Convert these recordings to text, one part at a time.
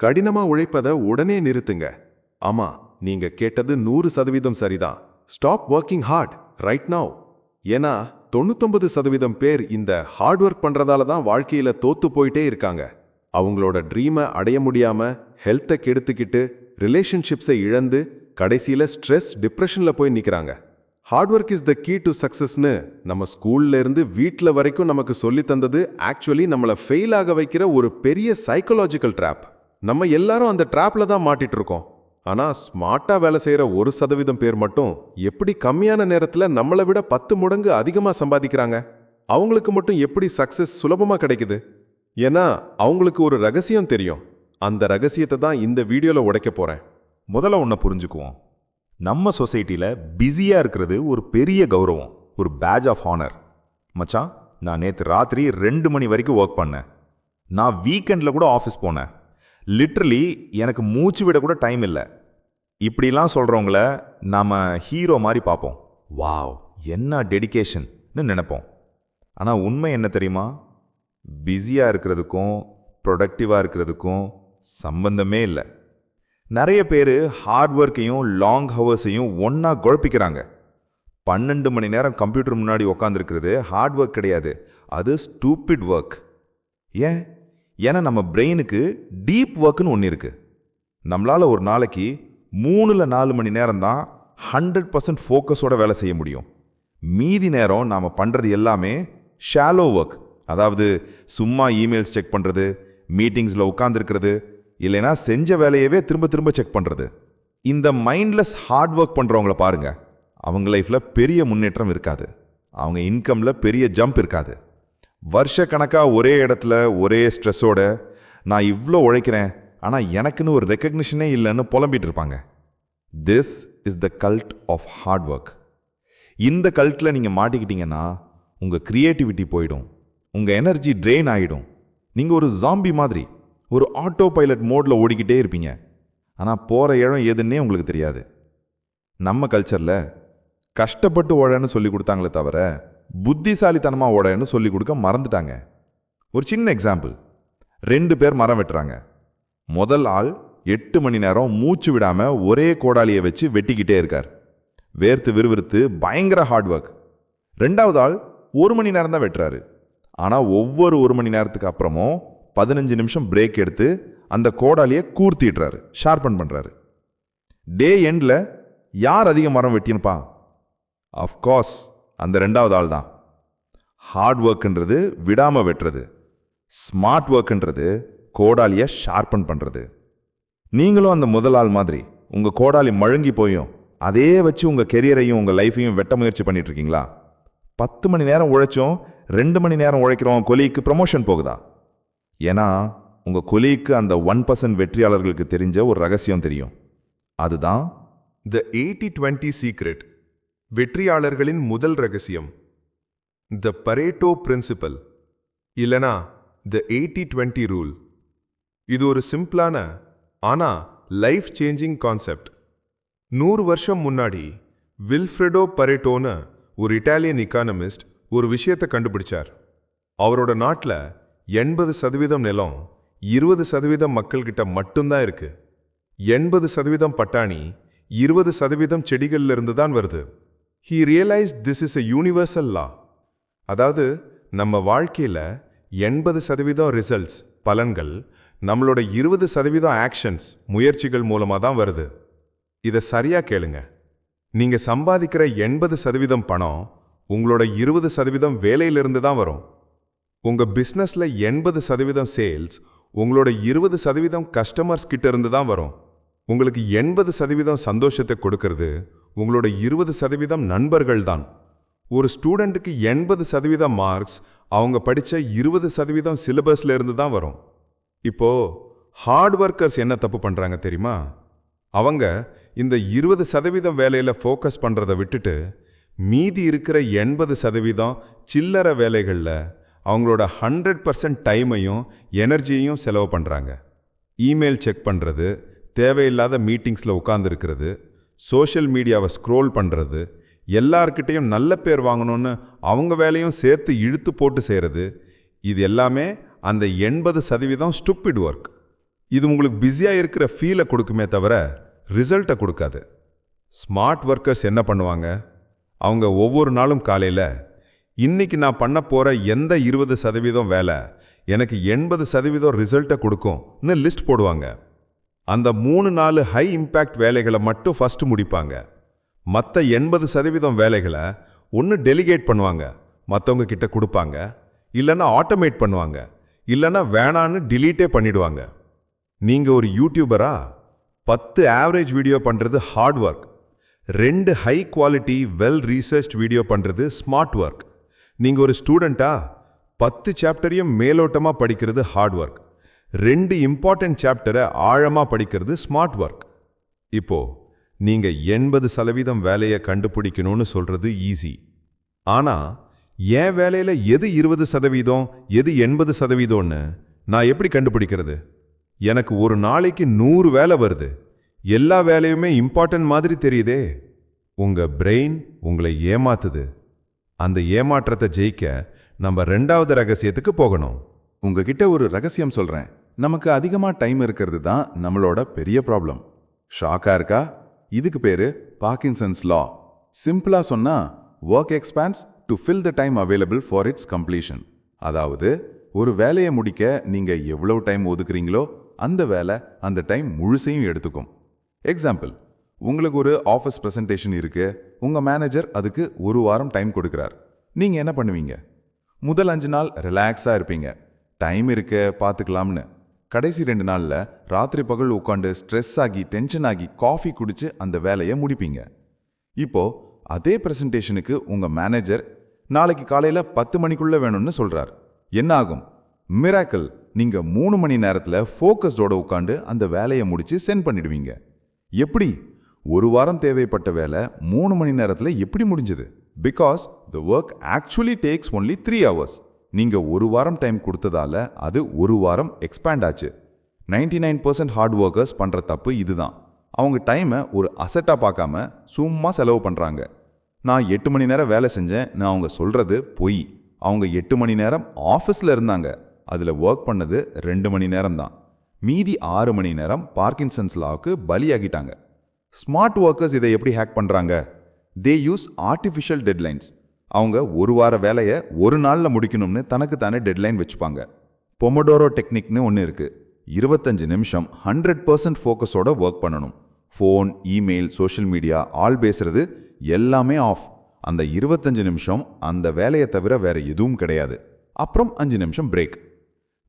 கடினமா உழைப்பத உடனே நிறுத்துங்க. ஆமா நீங்க கேட்டது நூறு சதவீதம் சரிதான். Stop working hard right now ஏன்னா தொண்ணூத்தொன்பது சதவீதம் பேர் இந்த ஹார்ட் ஒர்க் பண்றதால தான் வாழ்க்கையில தோத்து போயிட்டே இருக்காங்க. அவங்களோட ட்ரீமை அடைய முடியாம ஹெல்த்தை கெடுத்துக்கிட்டு ரிலேஷன்ஷிப்ஸை இழந்து கடைசியில ஸ்ட்ரெஸ் டிப்ரெஷன்ல போய் நிற்கிறாங்க hard work is the key to சக்சஸ்னு நம்ம ஸ்கூல்ல இருந்து வீட்ல வரைக்கும் நமக்கு சொல்லி தந்தது ஆக்சுவலி நம்மளை ஃபெயில் ஆக வைக்கிற ஒரு பெரிய சைக்கலாஜிக்கல் ட்ராப் நம்ம எல்லாரும் அந்த ட்ராப்பில் தான் மாட்டிட்டு இருக்கோம் ஆனால் ஸ்மார்ட்டாக வேலை செய்யற ஒரு சதவீதம் பேர் மட்டும் எப்படி கம்மியான நேரத்தில் நம்மளை விட பத்து மடங்கு அதிகமாக சம்பாதிக்கிறாங்க? அவங்களுக்கு மட்டும் எப்படி சக்ஸஸ் சுலபமாக கிடைக்குது? ஏன்னா அவங்களுக்கு ஒரு ரகசியம் தெரியும். அந்த ரகசியத்தை தான் இந்த வீடியோவில் உடைக்க போறேன். முதல்ல ஒன்றை புரிஞ்சுக்குவோம். நம்ம சொசைட்டியில் பிஸியாக இருக்கிறது ஒரு பெரிய கௌரவம் ஒரு பேட்ச் ஆஃப் ஹானர் மச்சான் நான் நேற்று ராத்திரி ரெண்டு மணி வரைக்கும் ஒர்க் பண்ணேன். நான் வீக்கெண்டில் கூட ஆஃபீஸ் போனேன். லிட்ரலி எனக்கு மூச்சு விட கூட டைம் இல்லை. இப்படிலாம் சொல்கிறவங்கள நாம் ஹீரோ மாதிரி பார்ப்போம். வாவ் என்ன டெடிகேஷன்னு நினைப்போம். ஆனால் உண்மை என்ன தெரியுமா? பிஸியாக இருக்கிறதுக்கும் ப்ரொடக்டிவாக இருக்கிறதுக்கும் சம்பந்தமே இல்லை. நிறைய பேர் ஹார்ட் ஒர்க்கையும் லாங் ஹவர்ஸையும் ஒன்றா குழப்பிக்கிறாங்க. பன்னெண்டு மணி நேரம் கம்ப்யூட்டர் முன்னாடி உக்காந்துருக்கிறது ஹார்ட் ஒர்க் கிடையாது. அது ஸ்டூப்பிட் ஒர்க் ஏன்? ஏன்னா நம்ம பிரெயினுக்கு டீப் ஒர்க்குன்னு ஒன்று இருக்குது நம்மளால் ஒரு நாளைக்கு மூணில் நாலு மணி நேரம் தான் ஹண்ட்ரட் பர்சன்ட் ஃபோக்கஸோட வேலை செய்ய முடியும். மீதி நேரம் நாம் பண்ணுறது எல்லாமே ஷாலோ ஒர்க் அதாவது சும்மா இமெயில்ஸ் செக் பண்ணுறது மீட்டிங்ஸில் உட்காந்துருக்கிறது இல்லைனா செஞ்ச வேலையவே திரும்ப திரும்ப செக் பண்ணுறது இந்த மைண்ட்லெஸ் ஹார்ட் ஒர்க் பண்ணுறவங்கள பாருங்கள் அவங்க லைஃப்பில் பெரிய முன்னேற்றம் இருக்காது. அவங்க இன்கமில் பெரிய ஜம்ப் இருக்காது. வருஷ கணக்காக ஒரே இடத்துல ஒரே ஸ்ட்ரெஸ்ஸோட நான் இவ்வளோ உழைக்கிறேன் ஆனால் எனக்குன்னு ஒரு ரெக்கக்னிஷனே இல்லைன்னு புலம்பிட்டு இருப்பாங்க. This is the cult of hard work இந்த கல்ட்டில் நீங்கள் மாட்டிக்கிட்டீங்கன்னா உங்கள் க்ரியேட்டிவிட்டி போயிடும். உங்கள் எனர்ஜி ட்ரெயின் ஆகிடும் நீங்கள் ஒரு ஜாம்பி மாதிரி ஒரு ஆட்டோ பைலட் மோடில் ஓடிக்கிட்டே இருப்பீங்க. ஆனால் போகிற இடம் எதுன்னே உங்களுக்கு தெரியாது. நம்ம கல்ச்சரில் கஷ்டப்பட்டு ஓழன்னு சொல்லி கொடுத்தாங்களே தவிர புத்திசாலித்தனமாக ஓடன்னு சொல்லி கொடுக்க மறந்துட்டாங்க. ஒரு சின்ன எக்ஸாம்பிள் ரெண்டு பேர் மரம் வெட்டுறாங்க. முதல் ஆள் எட்டு மணி நேரம் மூச்சு விடாமல் ஒரே கோடாலியை வச்சு வெட்டிக்கிட்டே இருக்கார். வேர்த்து விறுவிறுத்து பயங்கர ஹார்ட் ஒர்க் ரெண்டாவது ஆள் ஒரு மணி நேரம் தான் வெட்டுறாரு. ஆனால் ஒவ்வொரு ஒரு மணி நேரத்துக்கு அப்புறமும் பதினஞ்சு நிமிஷம் பிரேக் எடுத்து அந்த கோடாலியை கூர்த்திடுறாரு ஷார்பன் பண்ணுறாரு டே எண்டில் யார் அதிக மரம் வெட்டியிருப்பா? அஃப்கோர்ஸ் அந்த ரெண்டாவது ஆள் தான். ஹார்ட் ஒர்க்குன்றது விடாமல் வெட்டுறது. ஸ்மார்ட் ஒர்க்குன்றது கோடாலியை ஷார்பன் பண்ணுறது நீங்களும் அந்த முதல் ஆள் மாதிரி உங்கள் கோடாலி மழுங்கி போயும் அதே வச்சு உங்கள் கெரியரையும் உங்கள் லைஃப்பையும் வெட்ட முயற்சி பண்ணிட்டு இருக்கீங்களா பத்து மணி நேரம் உழைச்சும் ரெண்டு மணி நேரம் உழைக்கிறவன் கொலிக்கு ப்ரமோஷன் போகுதா? ஏன்னா உங்கள் கொலிக்கு அந்த ஒன் பர்சன்ட் வெற்றியாளர்களுக்கு தெரிஞ்ச ஒரு ரகசியம் தெரியும். அதுதான் த எயிட்டி டுவெண்ட்டி சீக்ரெட் வெற்றியாளர்களின் முதல் ரகசியம். த பரேட்டோ பிரின்சிபல் இல்லனா த எயிட்டி டுவெண்ட்டி ரூல் இது ஒரு சிம்பிளான ஆனா லைஃப் சேஞ்சிங் கான்செப்ட் நூறு வருஷம் முன்னாடி வில்ஃப்ரெடோ பரேட்டோன்னு ஒரு இட்டாலியன் இக்கானமிஸ்ட் ஒரு விஷயத்தை கண்டுபிடிச்சார். அவரோட நாட்டில் எண்பது சதவீதம் நிலம் இருபது சதவீதம் மக்கள்கிட்ட மட்டும்தான் இருக்கு. எண்பது சதவீதம் பட்டாணி இருபது சதவீதம் செடிகள்ல இருந்து தான் வருது. He realise this is a universal law அதாவது நம்ம வாழ்க்கையில எண்பது சதவீதம் ரிசல்ட்ஸ் பலன்கள் நம்மளோட இருபது சதவீதம் ஆக்ஷன்ஸ் முயற்சிகள் மூலமாக தான் வருது. இதை சரியாக கேளுங்க. நீங்கள் சம்பாதிக்கிற எண்பது சதவீதம் பணம் உங்களோட இருபது சதவீதம் வேலையிலிருந்து தான் வரும். உங்க பிஸ்னஸில் எண்பது சதவீதம் சேல்ஸ் உங்களோட இருபது சதவீதம் கஸ்டமர்ஸ் கிட்ட இருந்து தான் வரும். உங்களுக்கு எண்பது சதவீதம் சந்தோஷத்தை கொடுக்கறது உங்களோட இருபது சதவீதம் நண்பர்கள் தான் ஒரு ஸ்டூடெண்ட்டுக்கு எண்பது சதவீதம் மார்க்ஸ் அவங்க படிச்ச இருபது சதவீதம் சிலபஸ்ல இருந்து தான் வரும். இப்போ ஹார்ட் ஒர்க்கர்ஸ் என்ன தப்பு பண்ணுறாங்க தெரியுமா? அவங்க இந்த இருபது சதவீதம் வேலையில் ஃபோக்கஸ் பண்ணுறதை விட்டுட்டு மீதி இருக்கிற எண்பது சதவீதம் சில்லற வேலைகளில் அவங்களோட ஹண்ட்ரட் பர்சன்ட் டைமையும் எனர்ஜியையும் செலவு பண்ணுறாங்க இமெயில் செக் பண்ணுறது தேவையில்லாத மீட்டிங்ஸில் உட்காந்துருக்கிறது சோஷியல் மீடியாவை ஸ்க்ரோல் பண்ணுறது எல்லார்கிட்டேயும் நல்ல பேர் வாங்கணும்னு அவங்க வேலையும் சேர்த்து இழுத்து போட்டு செய்கிறது இது எல்லாமே அந்த எண்பது சதவீதம் ஸ்டூப்பிட் ஒர்க் இது உங்களுக்கு பிஸியாக இருக்கிற ஃபீலை கொடுக்குமே தவிர ரிசல்ட்டை கொடுக்காது. ஸ்மார்ட் ஒர்க்கர்ஸ் என்ன பண்ணுவாங்க? அவங்க ஒவ்வொரு நாளும் காலையில் இன்னைக்கு நான் பண்ண போகிற எந்த இருபது சதவீதம் வேலை எனக்கு எண்பது சதவீதம் ரிசல்ட்டை கொடுக்கும்னு லிஸ்ட் போடுவாங்க. அந்த மூணு நாலு ஹை இம்பேக்ட் வேலைகளை மட்டும் ஃபர்ஸ்ட் முடிப்பாங்க. மற்ற எண்பது சதவீதம் வேலைகளை ஒன்று டெலிகேட் பண்ணுவாங்க. மற்றவங்க கிட்ட கொடுப்பாங்க. இல்லைன்னா ஆட்டோமேட் பண்ணுவாங்க. இல்லைன்னா வேணான்னு டிலீட்டே பண்ணிடுவாங்க. நீங்கள் ஒரு யூடியூபரா பத்து ஆவரேஜ் வீடியோ பண்ணுறது ஹார்ட் ஒர்க் ரெண்டு high quality well research video பண்ணுறது ஸ்மார்ட் ஒர்க் நீங்கள் ஒரு ஸ்டூடெண்ட்டா பத்து சாப்டரையும் மேலோட்டமாக படிக்கிறது ஹார்ட் ஒர்க் ரெண்டு இம்பார்ட்டன்ட் சாப்டரை ஆழமா படிக்கிறது ஸ்மார்ட் ஒர்க் இப்போ நீங்க எண்பது சதவீதம் வேலையை கண்டுபிடிக்கணும்னு சொல்றது ஈஸி ஆனா என் வேலையில எது இருபது சதவீதம் எது எண்பது சதவீதம்னு நான் எப்படி கண்டுபிடிக்கிறது? எனக்கு ஒரு நாளைக்கு நூறு வேலை வருது. எல்லா வேலையுமே இம்பார்ட்டன்ட் மாதிரி தெரியுதே. உங்க பிரெயின் உங்களை ஏமாத்துது. அந்த ஏமாற்றத்தை ஜெயிக்க நம்ம ரெண்டாவது ரகசியத்துக்கு போகணும். உங்ககிட்ட ஒரு ரகசியம் சொல்றேன். நமக்கு அதிகமா டைம் இருக்கிறது தான் நம்மளோட பெரிய ப்ராப்ளம் ஷாக்கா இருக்கா? இதுக்கு பேரு பார்க்கின்சன்ஸ் லா சிம்பிளா சொன்னா work expands to fill the time available for its completion அதாவது ஒரு வேலையை முடிக்க நீங்க எவ்வளவு டைம் ஒதுக்குறீங்களோ அந்த வேலை அந்த டைம் முழுசையும் எடுத்துக்கும். எக்ஸாம்பிள் உங்களுக்கு ஒரு ஆஃபீஸ் ப்ரெசன்டேஷன் இருக்கு உங்க மேனேஜர் அதுக்கு ஒரு வாரம் டைம் கொடுக்குறார். நீங்க என்ன பண்ணுவீங்க? முதல் அஞ்சு நாள் ரிலாக்ஸாக இருப்பீங்க. டைம் இருக்க பார்த்துக்கலாம்னு. கடைசி ரெண்டு நாளில் ராத்திரி பகல் உட்காந்து ஸ்ட்ரெஸ் ஆகி டென்ஷன் ஆகி காஃபி குடித்து அந்த வேலையை முடிப்பீங்க. இப்போ அதே ப்ரெசன்டேஷனுக்கு உங்கள் மேனேஜர் நாளைக்கு காலையில் பத்து மணிக்குள்ளே வேணும்னு சொல்கிறார் என்ன ஆகும்? மிராக்கிள் நீங்கள் மூணு மணி நேரத்தில் ஃபோக்கஸ்டோட உட்காந்து அந்த வேலையை முடித்து சென்ட் பண்ணிடுவீங்க. எப்படி? ஒரு வாரம் தேவைப்பட்ட வேலை மூணு மணி நேரத்தில் எப்படி முடிஞ்சது? Because the work actually takes only three hours நீங்க ஒரு வாரம் டைம் கொடுத்ததால அது ஒரு வாரம் எக்ஸ்பேண்ட் ஆச்சு. Ninety nine percent hard workers பண்ற தப்பு இதுதான். அவங்க டைமை ஒரு அசட்டாக பார்க்காம சும்மா செலவு பண்றாங்க. நான் எட்டு மணி நேரம் வேலை செஞ்சேன் நான் அவங்க சொல்றது பொய். அவங்க எட்டு மணி நேரம் ஆஃபீஸில் இருந்தாங்க. அதில் ஒர்க் பண்ணது ரெண்டு மணி நேரம் தான். மீதி ஆறு மணி நேரம் பார்க்கின்சன்ஸ் லாவுக்கு பலியாகிட்டாங்க. ஸ்மார்ட் ஒர்க்கர்ஸ் இதை எப்படி ஹேக் பண்ணுறாங்க தே யூஸ் ஆர்டிஃபிஷியல் டெட்லைன்ஸ் அவங்க ஒரு வார வேலையை ஒரு நாளில் முடிக்கணும்னு தனக்கு தானே டெட்லைன் வச்சுப்பாங்க. பொமடோரோ டெக்னிக்னு ஒன்று இருக்கு. இருபத்தஞ்சு நிமிஷம் ஹண்ட்ரட் பர்சன்ட் ஃபோக்கஸோட ஒர்க் பண்ணணும். Phone email social media all பேசுறது எல்லாமே ஆஃப் அந்த இருபத்தஞ்சு நிமிஷம் அந்த வேலையை தவிர வேற எதுவும் கிடையாது. அப்புறம் அஞ்சு நிமிஷம் break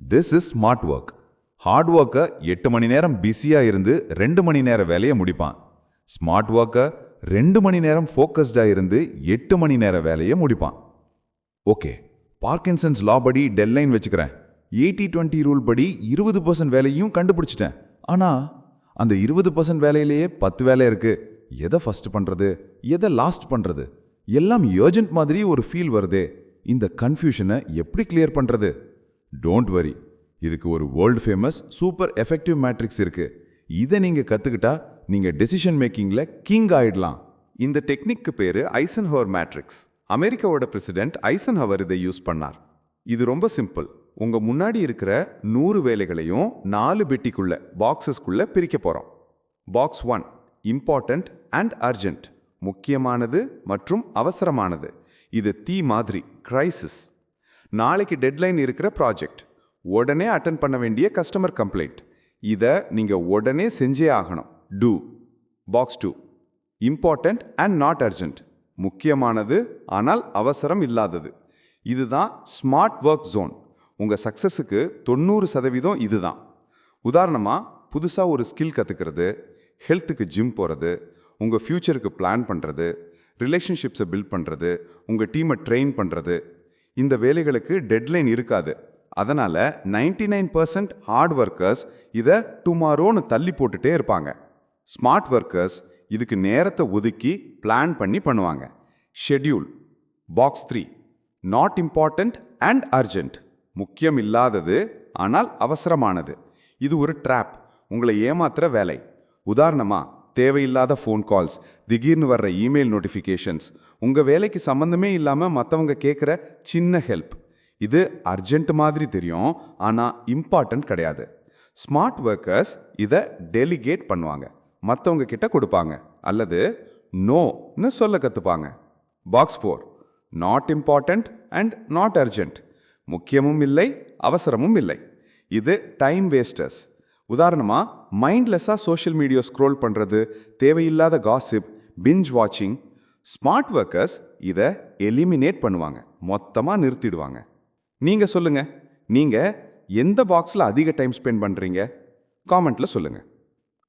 this is smart work hard ஒர்க்கை எட்டு மணி நேரம் பிஸியாக இருந்து ரெண்டு மணி நேர வேலையை முடிப்பான். ஸ்மார்ட் ஒர்க்கை ரெண்டு மணி நேரம் ஃபோக்கஸ்டாக இருந்து எட்டு மணி நேர வேலையை முடிப்பான். ஓகே பார்க்கின்சன்ஸ் லா படி டெட்லைன் வச்சுக்கிறேன். எயிட்டி டுவெண்ட்டி ரூல் படி இருபது பர்சன்ட் வேலையும் கண்டுபிடிச்சிட்டேன். ஆனால் அந்த இருபது பர்சன்ட் வேலையிலேயே பத்து வேலை இருக்கு. எதை ஃபர்ஸ்ட் பண்ணுறது எதை லாஸ்ட் பண்ணுறது எல்லாம் ஏர்ஜென்ட் மாதிரி ஒரு ஃபீல் வருதே. இந்த கன்ஃபியூஷனை எப்படி கிளியர் பண்ணுறது டோன்ட் வரி இதுக்கு ஒரு world famous super effective matrix இருக்கு. இதை நீங்கள் கற்றுக்கிட்டா நீங்கள் டெசிஷன் மேக்கிங்கில் கிங் ஆயிடலாம். இந்த டெக்னிக்கு பேர் ஐசன்ஹவர் மேட்ரிக்ஸ் அமெரிக்காவோட பிரசிடென்ட் ஐசன்ஹவர் இதை யூஸ் பண்ணார். இது ரொம்ப சிம்பிள் உங்கள் முன்னாடி இருக்கிற நூறு வேலைகளையும் நாலு பெட்டிக்குள்ள பாக்ஸஸ்க்குள்ளே பிரிக்க போகிறோம் box one important and urgent முக்கியமானது மற்றும் அவசரமானது. இது தீ மாதிரி கிரைசிஸ் நாளைக்கு டெட்லைன் இருக்கிற ப்ராஜெக்ட் உடனே அட்டன் பண்ண வேண்டிய கஸ்டமர் கம்ப்ளைண்ட் இதை நீங்கள் உடனே செஞ்சே ஆகணும். Two box two important and not urgent முக்கியமானது ஆனால் அவசரம் இல்லாதது. இதுதான் ஸ்மார்ட் ஒர்க் ஜோன் உங்கள் சக்ஸஸுக்கு தொண்ணூறு சதவீதம் இதுதான். உதாரணமாக புதுசாக ஒரு ஸ்கில் கற்றுக்கிறது ஹெல்த்துக்கு ஜிம் போகிறது உங்கள் ஃப்யூச்சருக்கு பிளான் பண்ணுறது ரிலேஷன்ஷிப்ஸை பில்ட் பண்ணுறது உங்கள் டீமை ட்ரெயின் பண்ணுறது இந்த வேலைகளுக்கு டெட்லைன் இருக்காது. அதனால் ninety nine percent hard workers இதை டுமாரோன்னு தள்ளி போட்டுகிட்டே இருப்பாங்க. ஸ்மார்ட் ஒர்க்கர்ஸ் இதுக்கு நேரத்தை ஒதுக்கி பிளான் பண்ணி பண்ணுவாங்க. Schedule box three not important and urgent முக்கியம் இல்லாதது ஆனால் அவசரமானது. இது ஒரு ட்ராப் உங்களை ஏமாத்துற வேலை. உதாரணமா தேவையில்லாத ஃபோன் கால்ஸ் திடீர்னு வர்ற இமெயில் நோட்டிஃபிகேஷன்ஸ் உங்கள் வேலைக்கு சம்மந்தமே இல்லாமல் மற்றவங்க கேட்குற சின்ன ஹெல்ப் இது அர்ஜென்ட் மாதிரி தெரியும் ஆனால் இம்பார்ட்டன்ட் கிடையாது. ஸ்மார்ட் ஒர்க்கர்ஸ் இதை டெலிகேட் பண்ணுவாங்க. மற்றவங்க கிட்ட கொடுப்பாங்க. அல்லது நோன்னு சொல்ல கற்றுப்பாங்க box four not important and not urgent முக்கியமும் இல்லை அவசரமும் இல்லை. இது டைம் வேஸ்டர்ஸ் உதாரணமாக மைண்ட்லெஸ்ஸாக சோஷியல் மீடியா ஸ்க்ரோல் பண்ணுறது தேவையில்லாத காசிப் பிஞ்ச் வாட்சிங் ஸ்மார்ட் ஒர்க்கர்ஸ் இதை எலிமினேட் பண்ணுவாங்க. மொத்தமாக நிறுத்திடுவாங்க. நீங்கள் சொல்லுங்கள் நீங்கள் எந்த பாக்ஸில் அதிக டைம் ஸ்பெண்ட் பண்ணுறீங்க காமெண்ட்டில் சொல்லுங்கள்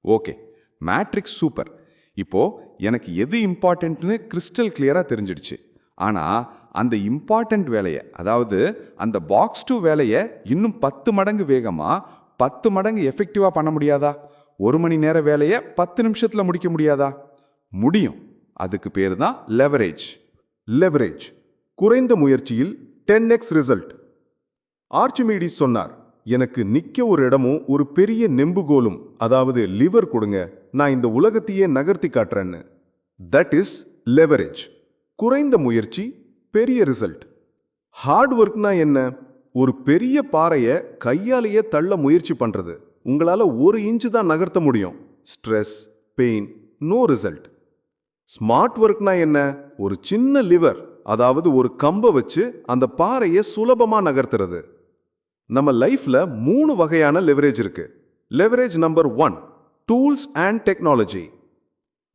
ஓகே மேட்ரிக்ஸ் சூப்பர் இப்போ எனக்கு எது இம்பார்ட்டன்ட்னு கிறிஸ்டல் கிளியராக தெரிஞ்சிடுச்சு. ஆனால் அந்த இம்பார்ட்டன்ட் வேலையை அதாவது அந்த பாக்ஸ் டூ வேலையை இன்னும் பத்து மடங்கு வேகமாக பத்து மடங்கு எஃபெக்டிவாக பண்ண முடியாதா? ஒரு மணி நேர வேலையை பத்து நிமிஷத்தில் முடிக்க முடியாதா? முடியும். அதுக்கு பேர் தான் லெவரேஜ் லெவரேஜ் குறைந்த முயற்சியில் டென் எக்ஸ் ரிசல்ட் ஆர்ச்சிமீடிஸ் சொன்னார் எனக்கு நிற்க ஒரு இடமும் ஒரு பெரிய நெம்புகோலும் அதாவது லிவர் கொடுங்க. நான் இந்த உலகத்தையே நகர்த்தி காட்டுறேன்னு. தட் இஸ் லெவரேஜ் குறைந்த முயற்சி பெரிய ரிசல்ட் ஹார்ட் ஒர்க்னா என்ன? ஒரு பெரிய பாறையை கையாலேயே தள்ள முயற்சி பண்றது. உங்களால ஒரு இன்ச்சு தான் நகர்த்த முடியும். Stress pain no result smart ஒர்க்னா என்ன? ஒரு சின்ன லிவர் அதாவது ஒரு கம்பை வச்சு அந்த பாறையை சுலபமா நகர்த்துறது. நம்ம லைஃப்ல மூணு வகையான லெவரேஜ் இருக்கு. Leverage number one tools and technology.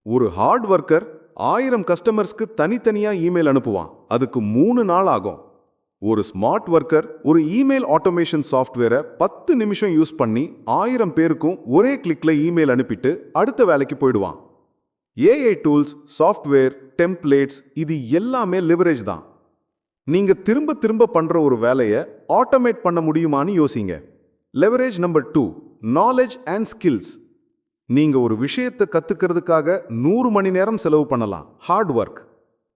ஒரு ஹார்ட் ஒர்க்கர் ஆயிரம் கஸ்டமர்ஸ்க்கு தனித்தனியா இமெயில் அனுப்புவான். அதுக்கு மூணு நாள் ஆகும். ஒரு ஸ்மார்ட் ஒர்க்கர் ஒரு இமெயில் ஆட்டோமேஷன் சாஃப்ட்வேரை பத்து நிமிஷம் யூஸ் பண்ணி ஆயிரம் பேருக்கும் ஒரே கிளிக்ல இமெயில் அனுப்பிட்டு அடுத்த வேலைக்கு போயிடுவான். ஏஐ டூல்ஸ் சாஃப்ட்வேர் டெம்ப்ளேட்ஸ் இது எல்லாமே லிவரேஜ் தான். நீங்க திரும்ப திரும்ப பண்ற ஒரு வேலையை ஆட்டோமேட் பண்ண முடியுமான்னு யோசிங்க. Leverage number two knowledge and skills நீங்க ஒரு விஷயத்தை கத்துக்கிறதுக்காக நூறு மணி நேரம் செலவு பண்ணலாம். ஹார்ட் ஒர்க்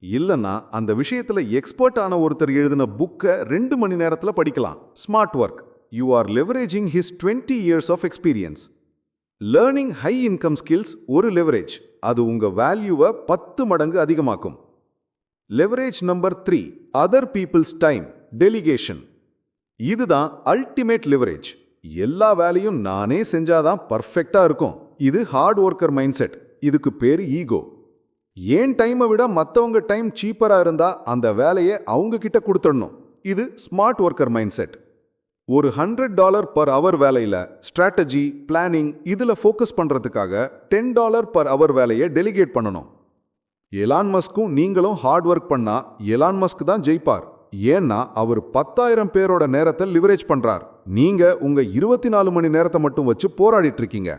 இல்லைன்னா அந்த விஷயத்துல எக்ஸ்பர்ட் ஆன ஒருத்தர் எழுதின புக்கை ரெண்டு மணி நேரத்தில் படிக்கலாம். Smart work you are leveraging his twenty years of experience learning high income skills ஒரு லெவரேஜ் அது உங்க வேல்யூவை பத்து மடங்கு அதிகமாக்கும். Leverage number three other people's time delegation இதுதான் அல்டிமேட் லெவரேஜ் எல்லா வேலையும் நானே செஞ்சாதான் பர்ஃபெக்டாக இருக்கும். இது ஹார்ட் ஒர்க்கர் மைண்ட் செட் இதுக்கு பேர் ஈகோ ஏன் டைமை விட மற்றவங்க டைம் சீப்பராக இருந்தால் அந்த வேலையை அவங்க கிட்ட கொடுத்துடணும். இது ஸ்மார்ட் ஒர்க்கர் மைண்ட் செட் ஒரு ஹண்ட்ரட் டாலர் பர் அவர் வேலையில் ஸ்ட்ராட்டஜி பிளானிங் இதில் ஃபோக்கஸ் பண்ணுறதுக்காக டென் டாலர் பர் அவர் வேலையை டெலிகேட் பண்ணணும். எலான் மஸ்க்கும் நீங்களும் ஹார்ட் ஒர்க் பண்ணால் எலான் மஸ்க் தான் ஜெயிப்பார். ஏன்னா அவர் பத்தாயிரம் பேரோட நேரத்தை லிவரேஜ் பண்ணுறார் நீங்கள் உங்கள் இருபத்தி நாலு மணி நேரத்தை மட்டும் வச்சு போராடிட்டு இருக்கீங்க.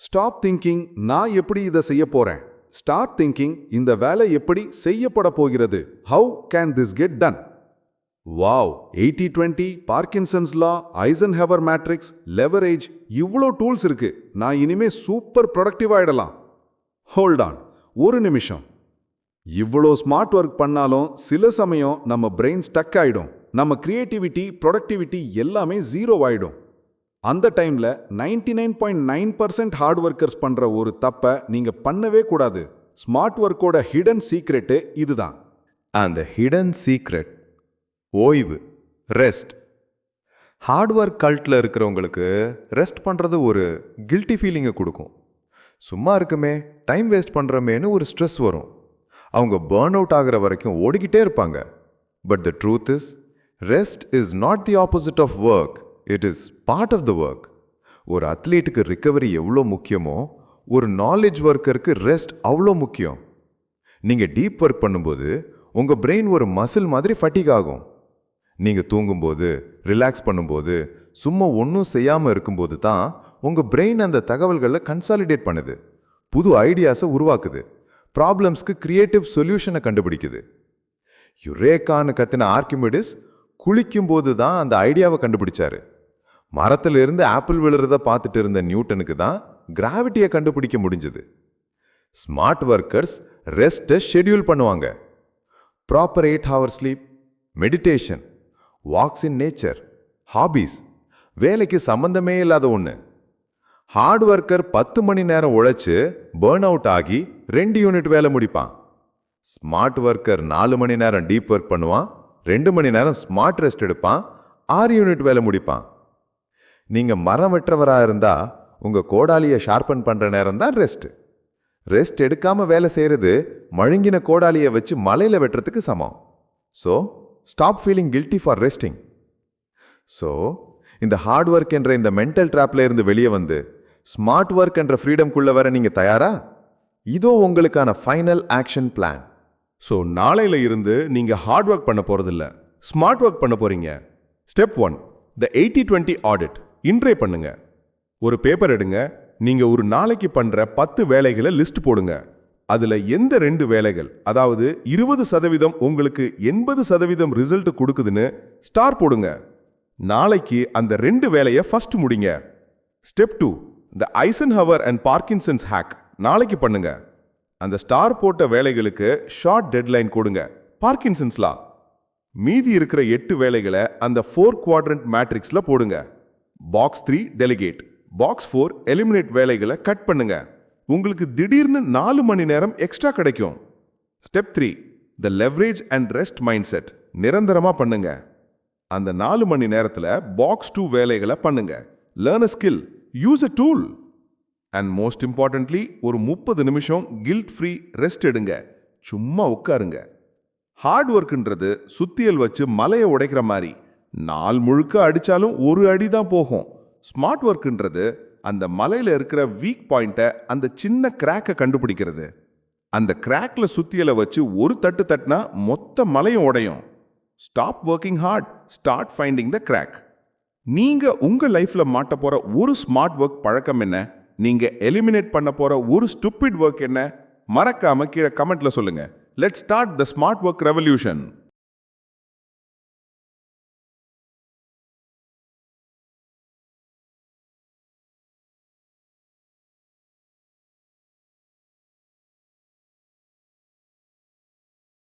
ஸ்டாப் திங்கிங் நான் எப்படி இதை செய்ய போறேன்? ஸ்டார்ட் திங்கிங் இந்த வேலை எப்படி செய்யப்பட போகிறது? How can this get done wow eighty twenty Parkinson's law Eisenhower matrix leverage இவ்வளோ டூல்ஸ் இருக்கு. நான் இனிமே சூப்பர் ப்ரொடக்டிவ் ஆயிடலாம். ஹோல்ட் ஆன் ஒரு நிமிஷம். இவ்வளோ ஸ்மார்ட் ஒர்க் பண்ணாலும் சில சமயம் நம்ம பிரெயின் ஸ்டக் ஆயிடும். நம்ம கிரியேட்டிவிட்டி ப்ரொடக்டிவிட்டி எல்லாமே ஜீரோ ஆயிடும். அந்த டைமில் ninety nine point nine percent hard workers பண்ணுற ஒரு தப்பை நீங்கள் பண்ணவே கூடாது. ஸ்மார்ட் ஒர்க்கோட ஹிடன் சீக்ரெட்டு இதுதான். அந்த ஹிடன் சீக்ரெட் ஓய்வு ரெஸ்ட் ஹார்ட் ஒர்க் கல்ட்டில் இருக்கிறவங்களுக்கு ரெஸ்ட் பண்ணுறது ஒரு கில்ட்டி ஃபீலிங்கை கொடுக்கும். சும்மா இருக்குமே டைம் வேஸ்ட் பண்ணுறமேன்னு ஒரு ஸ்ட்ரெஸ் வரும். அவங்க பேர்ன் அவுட் ஆகிற வரைக்கும் ஓடிக்கிட்டே இருப்பாங்க. But the truth is rest is not the opposite of work it is part of the work ஒரு அத்லீட்டுக்கு ரிக்கவரி எவ்வளோ முக்கியமோ ஒரு நாலேஜ் ஒர்க்கருக்கு ரெஸ்ட் அவ்வளோ முக்கியம். நீங்கள் டீப் ஒர்க் பண்ணும்போது உங்கள் பிரெயின் ஒரு மசில் மாதிரி ஃபட்டிக் ஆகும். நீங்கள் தூங்கும்போது ரிலாக்ஸ் பண்ணும்போது சும்மா ஒன்றும் செய்யாமல் இருக்கும்போது தான் உங்கள் பிரெயின் அந்த தகவல்களை கன்சாலிடேட் பண்ணுது. புது ஐடியாஸை உருவாக்குது. ப்ராப்ளம்ஸ்க்கு கிரியேட்டிவ் சொல்யூஷனை கண்டுபிடிக்குது. யுரேக்கான்னு கத்தின ஆர்கிமிடிஸ் குளிக்கும்போது தான் அந்த ஐடியாவை கண்டுபிடிச்சாரு. மரத்திலிருந்து ஆப்பிள் விழுறத பார்த்துட்டு இருந்த நியூட்டனுக்கு தான் கிராவிட்டியை கண்டுபிடிக்க முடிஞ்சது. ஸ்மார்ட் ஒர்க்கர்ஸ் ரெஸ்ட்டை ஷெட்யூல் பண்ணுவாங்க. Proper eight hour sleep meditation walks in nature hobbies வேலைக்கு சம்பந்தமே இல்லாத ஒன்று ஹார்ட் ஒர்க்கர் பத்து மணி நேரம் உழைச்சு பேர்ன் அவுட் ஆகி ரெண்டு யூனிட் வேலை முடிப்பான். ஸ்மார்ட் ஒர்க்கர் நாலு மணி நேரம் டீப் ஒர்க் பண்ணுவான் ரெண்டு மணி நேரம் ஸ்மார்ட் ரெஸ்ட் எடுப்பான் ஆறு யூனிட் வேலை முடிப்பான். நீங்கள் மரம் வெட்டுறவரா இருந்தால் உங்கள் கோடாலியை ஷார்பன் பண்ணுற நேரம் தான் ரெஸ்ட் ரெஸ்ட் எடுக்காமல் வேலை செய்கிறது மழுங்கின கோடாலியை வச்சு மலையில் வெட்டுறதுக்கு சமம். So stop feeling guilty for resting so இந்த ஹார்ட் ஒர்க் என்ற இந்த மென்டல் ட்ராப்ல இருந்து வெளியே வந்து ஸ்மார்ட் ஒர்க் என்ற ஃப்ரீடம்குள்ளே வர நீங்க தயாரா? இதோ உங்களுக்கான ஃபைனல் ஆக்ஷன் பிளான் ஸோ நாளையில இருந்து நீங்க ஹார்ட் ஒர்க் பண்ண போறதில்ல. ஸ்மார்ட் ஒர்க் பண்ண போறீங்க. Step one the eighty twenty audit இன்றே பண்ணுங்க. ஒரு பேப்பர் எடுங்க. நீங்க ஒரு நாளைக்கு பண்ற பத்து வேலைகளை லிஸ்ட் போடுங்க. அதுல எந்த ரெண்டு வேலைகள் அதாவது இருபது சதவீதம் உங்களுக்கு எண்பது சதவீதம் ரிசல்ட் கொடுக்குதுன்னு ஸ்டார் போடுங்க. நாளைக்கு அந்த ரெண்டு வேலையை ஃபர்ஸ்ட் முடிங்க. Step two the Eisenhower and Parkinson's hack நாளைக்கு பண்ணுங்க. அந்த ஸ்டார் போட்ட வேலைகளுக்கு ஷார்ட் டெட்லைன் கொடுங்க. பார்க்கின்சன்ஸ்லா மீதி இருக்கிற எட்டு வேலைகளை அந்த ஃபோர் குவாட்ரண்ட் மேட்ரிக்ஸ்ல போடுங்க. Box three delegate box four eliminate வேலைகளை கட் பண்ணுங்க. உங்களுக்கு திடீர்னு நாலு மணி நேரம் எக்ஸ்ட்ரா கிடைக்கும். Step three the leverage and rest mind set நிரந்தரமா பண்ணுங்க. அந்த நாலு மணி நேரத்துல பாக்ஸ் டூ வேலைகளை பண்ணுங்க. Learn a skill use a tool and most importantly ஒரு முப்பது நிமிஷம் கில்ட் ஃப்ரீ ரெஸ்ட் எடுங்க. சும்மா உட்காருங்க. ஹார்ட் ஒர்க்குன்றது சுத்தியல் வச்சு மலையை உடைக்கிற மாதிரி. நாள் முழுக்க அடிச்சாலும் ஒரு அடி தான் போகும். ஸ்மார்ட் ஒர்க்குன்றது அந்த மலையில இருக்கிற வீக் பாயிண்ட்டை அந்த சின்ன கிராக்கை கண்டுபிடிக்கிறது. அந்த கிராக்ல சுத்தியலை வச்சு ஒரு தட்டு தட்டினா மொத்த மலையும் உடையும். Stop working hard start finding the crack நீங்க உங்க லைஃப்ல மாட்ட போகிற ஒரு ஸ்மார்ட் ஒர்க் பழக்கம் என்ன? நீங்க எலிமினேட் பண்ண போற ஒரு ஸ்டூபிட் ஒர்க் என்ன மறக்காம கீழே கமெண்ட்ல சொல்லுங்க. Let start the smart work revolution